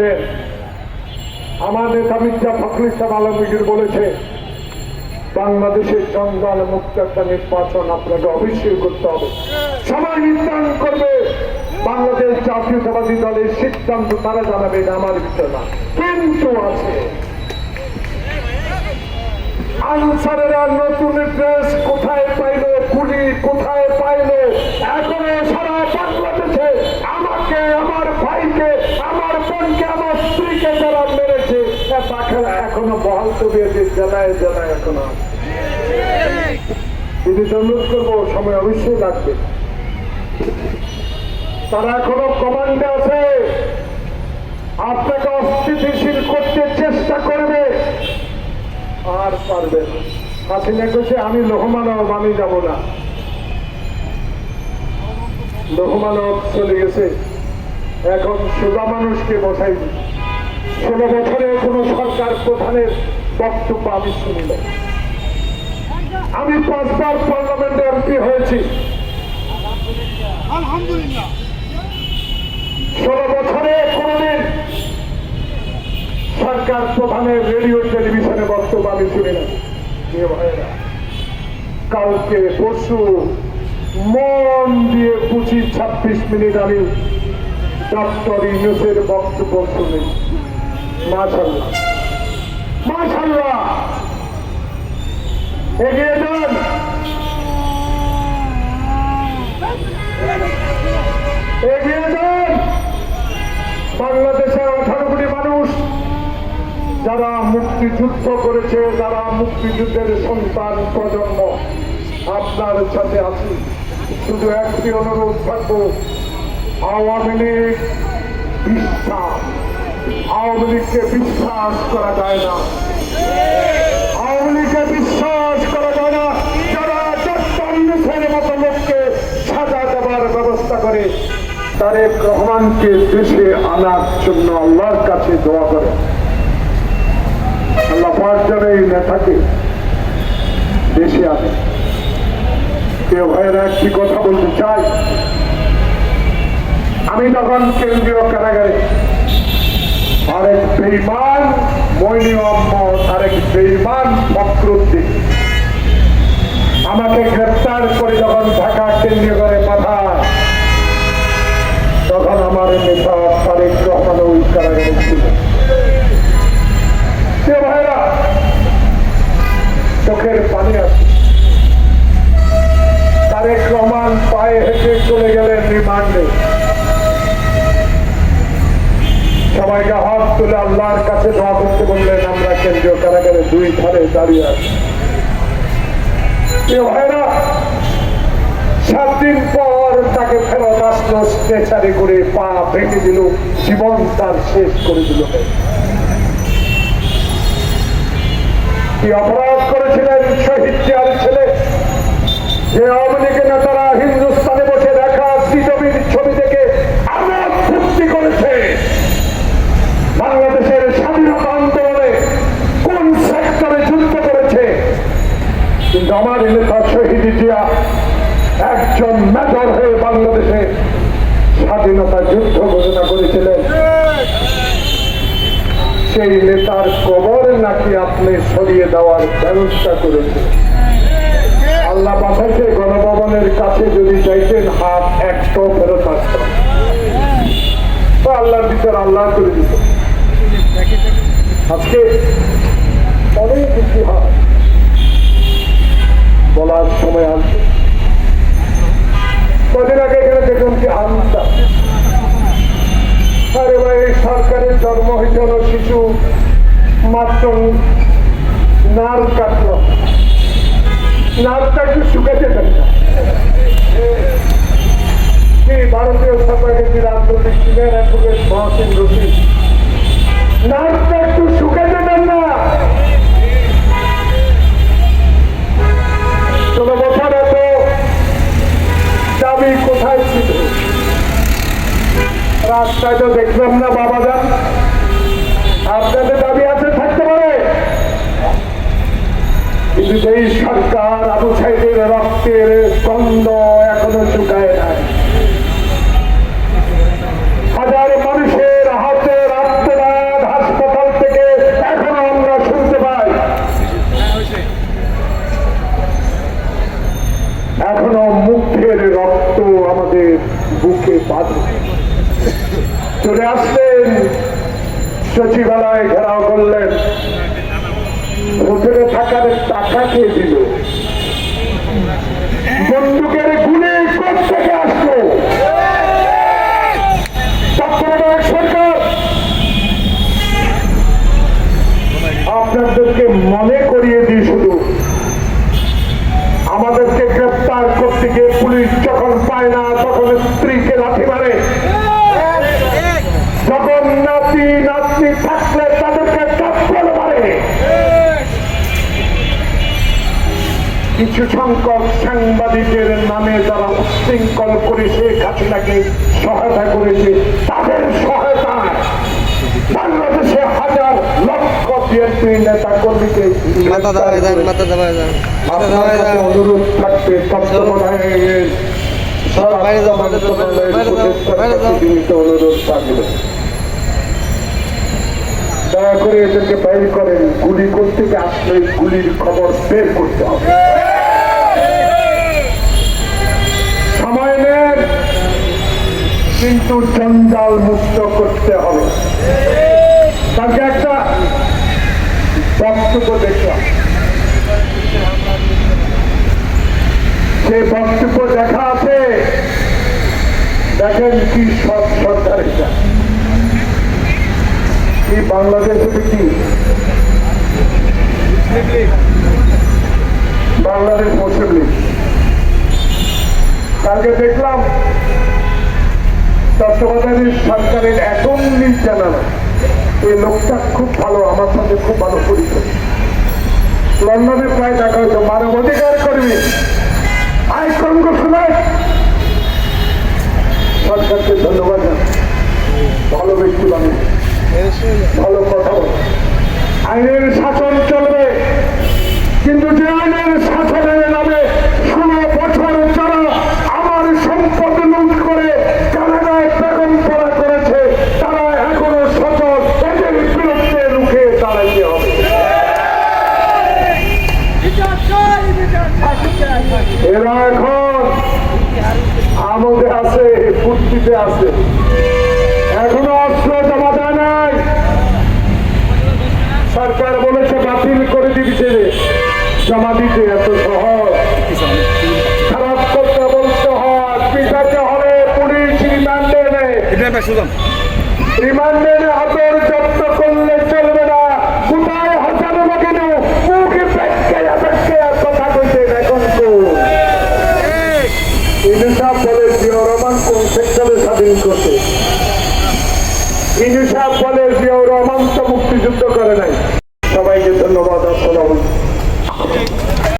দেন আমার নেতা মির্জা ফখরুল ইসলাম আলমগীর বলেছে, বাংলাদেশের জঞ্জাল মুক্ত একটা নির্বাচন আপনাকে অবশ্যই করতে হবে। সময় নির্ধারণ করবে, বাংলাদেশ জাতীয়তাবাদী দলের সিদ্ধান্ত তারা জানাবে এটা আমার বিষয় না। কিন্তু আছে। আনসারেরা নতুন ড্রেস কোথায় পাইলো, কুলি কোথায় পাইলো, এখনও সারা ভাইকে আমার বোনকে আমার স্ত্রীকে মেরেছে তাকে এখনও বহাল জেলায় জেলায় এখনও যদি অনুরোধ করব, সময় অবশ্যই লাগবে। তারা এখনও কমান্ডে আছে। আপনাকে অস্থিতিশীল করতে চেষ্টা করবে। আর পারবে হাসিনা আমি লোহমানব আমি যাব না। লোহমানব চলে গেছে। এখন সোজা মানুষকে বসাই দিই। ষোলো বছরে কোনো সরকার প্রধানের বক্তব্য আমি শুনি না আমি পাঁচবার পার্লামেন্টে এমপি হয়েছি। ষোলো বছরে কোনদিন সরকার প্রধানের রেডিও টেলিভিশনে বক্তব্য আমি শুনি না। কালকে পরশু মন দিয়ে পঁচিশ ছাব্বিশ মিনিট আমি ডক্টর ইউনুসের বক্তব্য শুনি। মাশাল্লাহ মাশাল্লাহ এগিয়ে যান। এগিয়ে যান। বাংলাদেশের আঠারো কোটি মানুষ, যারা মুক্তিযুদ্ধ করেছে, যারা মুক্তিযুদ্ধের সন্তান প্রজন্ম। আপনার সাথে আছি। শুধু একটি অনুরোধ থাকব আওয়ামী বিশ্বাস। আওয়ামী বিশ্বাস করা যায় না। আওয়ামী বিশ্বাস করা যায় না। যারা ব্যবস্থা করে, তারেক রহমানকে দেশে আনার জন্য আল্লাহর কাছে দোয়া করে। আল্লাহ পাক যেন এই নেতাকে দেশে আনে। কেউ ভাইয়েরা একটি কথা বলতে চাই আমি তখন কেন্দ্রীয় কারাগারে আরেক বেইমান মৈনি আরেক বেইমান ফখরুদ্দিন। আমাকে গ্রেপ্তার করে যখন ঢাকা কেন্দ্রীয় করে পাঠায় তখন আমার নেতা তারেক রহমান ওই কারাগারে ছিল প্রিয় ভাইরা চোখের পানি আছে তারেক রহমান পায়ে হেঁটে চলে গেলেন রিমান্ডে সবাইকে হাত তুলে আল্লাহর কাছে দোয়া করতে বললেন, আমরা কেন্দ্রীয় কারাগারে দুই ধারে দাঁড়িয়ে আছি। প্রিয় ভাইরা সাত দিন পর তাকে ফেরত আসলো স্ট্রেচারে করে পা ভেঙে দিল, জীবন তার শেষ করে দিল। কি অপরাধ করেছিলেন শহীদ জিয়ার ছেলে যে আওয়ামী লীগের নেতারা হিন্দুস্তানে বসে দেখা বিজেপির ছবি থেকে আমার ফুর্তি করেছে বাংলাদেশের স্বাধীনতা আন্দোলনে কোন সেক্টরে যুদ্ধ করেছে কিন্তু আমার নেতা শহীদ জিয়া একজন মেজর হয়ে বাংলাদেশে স্বাধীনতা যুদ্ধ ঘোষণা করেছিলেন। সেই নেতার কবর নাকি আপনি সরিয়ে দেওয়ার ব্যবস্থা করেছেন। আল্লাহ বাসাইছে গণভবনের কাছে যদি চাইতেন হাত একটাও ফেরত আসত। আল্লাহর ভিতর আল্লাহ করে দিত। আজকে অনেক কিছু হয় বলার সময় আসবে কদিন আগে এখানে দেখুন কি হামসা আরে ভাই এই সরকারের জন্ম শিশু মাত্র নার কাটল। নারটা একটু শুকাতে দেন না। ভারতীয় সরকারের রাজনৈতিক ছিলেন, অ্যাডভোকেট মহাসিন রশিদ একটু শুকাতে দেন না। বছর এত কোথায় ছিল। রাস্তায় তো দেখলাম স্কন্দ এখনও শুকায় না হাজার মানুষের হাসপাতাল থেকে এখনও আমরা শুনতে পাই। এখনও মুখের রক্ত আমাদের বুকে বাঁধে। চলে আসলেন, সচিবালয় ঘেরাও করলেন। হোটেলে থাকার টাকা খেয়ে দিল? বন্দুকের গুলি থেকে কিছু সংখ্যক সাংবাদিকের নামে যারা উশৃঙ্খল করে শেখ হাসিনাকে সহায়তা করেছে তাদের সহায়তায় বাংলাদেশে হাজার লক্ষ বিএনপি নেতা কর্মীকে থাকবে তত্ত্বাবধায়কের অনুরোধ থাকবে। দয়া করে এদেরকে বাইর করেন গুলি করতে আসলে গুলির খবর বের করতে হবে। কিন্তু জঞ্জাল মুক্ত করতে হবে। তাকে একটা বক্তব্য দেখলাম সেই বক্তব্য দেখা আছে। দেখেন কি সব সরকার কি বাংলাদেশে কি? বাংলাদেশ মুসলিম। কালকে দেখলাম তত্ত্বাবধায়ক সরকারের অ্যাটর্নি জেনারেল এই লোকটা খুব ভালো, আমার সাথে খুব ভালো পরিচয় লন্ডনে প্রায় দেখা হতো মানব অধিকার কর্মী আই কংগ্রেসম্যান সরকারকে ধন্যবাদ ভালো ব্যক্তি মানুষ। ভালো কথা বলে। আইনের শাসন চলবে কিন্তু যে আইনের শাসনের নামে ষোলো বছর যারা আমার সম্পদ লুট করে কানাডায় বেগম করা করেছে তারা এখনও সচল এদের বিরুদ্ধে রুখে দাঁড়াইতে হবে এরা এখন আমাদের আছে ফুর্তিতে আছে। এখনও অস্ত্র জমা দেয় নাই। সরকার বলেছে বাতিল করে দিচ্ছে জমা দিতে এত সহজ। খারাপ করতে বলতে হয়। পিছাতে হবে পুলিশ রিমান্ডে নেয়। রিমান্ডে হাতের জব্দ করলে চলবে না কোথায় হাজারো কেন মুখে পেটকে পেটকে কথা কইতে এখন তো ইনুসাহ বলে জিয়া রহমান কোন সেক্টরে স্বাধীন করতে